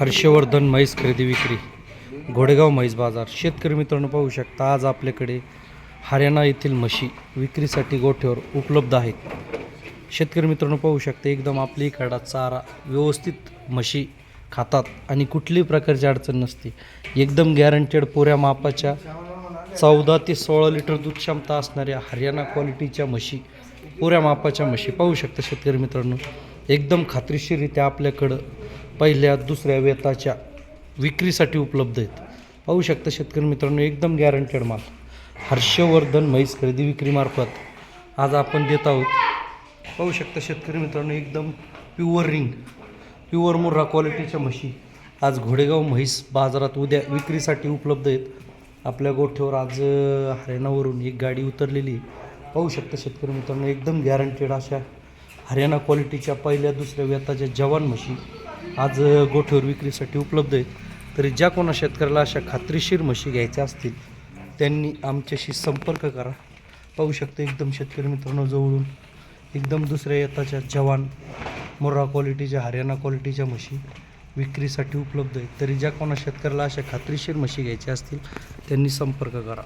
हर्षवर्धन म्हैस खरेदी विक्री घोडेगाव म्हैस बाजार. शेतकरी मित्रांनो पाहू शकता आज आपल्याकडे हरियाणा येथील म्हशी विक्रीसाठी गोठ्यावर उपलब्ध आहेत. शेतकरी मित्रांनो पाहू शकता एकदम आपली इकडा चारा व्यवस्थित म्हशी खातात आणि कुठलीही प्रकारची अडचण नसते. एकदम गॅरंटेड पुऱ्या मापाच्या चौदा ते सोळा लिटर दूध क्षमता असणाऱ्या हरियाणा क्वालिटीच्या म्हशी पुऱ्या मापाच्या म्हशी. पाहू शकता शेतकरी मित्रांनो एकदम खात्रीशीररित्या आपल्याकडं पहिल्या दुसऱ्या वेताच्या विक्रीसाठी उपलब्ध आहेत. पाहू शकता शेतकरी मित्रांनो एकदम गॅरंटेड माल. हर्षवर्धन म्हैस खरेदी विक्रीमार्फत आज आपण देत आहोत. पाहू शकता शेतकरी मित्रांनो एकदम प्युअर रिंग प्युअर मुर्रा क्वालिटीच्या म्हशी. आज घोडेगाव म्हैस बाजारात उद्या विक्रीसाठी उपलब्ध आहेत. आपल्या गोठ्यावर आज हरियाणावरून एक गाडी उतरलेली पाहू शकता शेतकरी मित्रांनो एकदम गॅरंटेड अशा हरियाणा क्वालिटीच्या पहिल्या दुसऱ्या व्यताच्या जवान म्हशी. आज अ, गोठ्यावर विक्रीसाठी उपलब्ध आहेत. तरी ज्या कोणा शेतकऱ्याला अशा खात्रीशीर म्हशी घ्यायच्या असतील त्यांनी आमच्याशी संपर्क करा. पाहू शकता एकदम शेतकरी मित्रांनो जवळून एकदम दुसऱ्या येताच्या जवान मोर्रा क्वालिटीच्या हरियाणा क्वालिटीच्या म्हशी विक्रीसाठी उपलब्ध आहेत. तरी ज्या कोणा शेतकऱ्याला अशा खात्रीशीर म्हशी घ्यायच्या असतील त्यांनी संपर्क करा.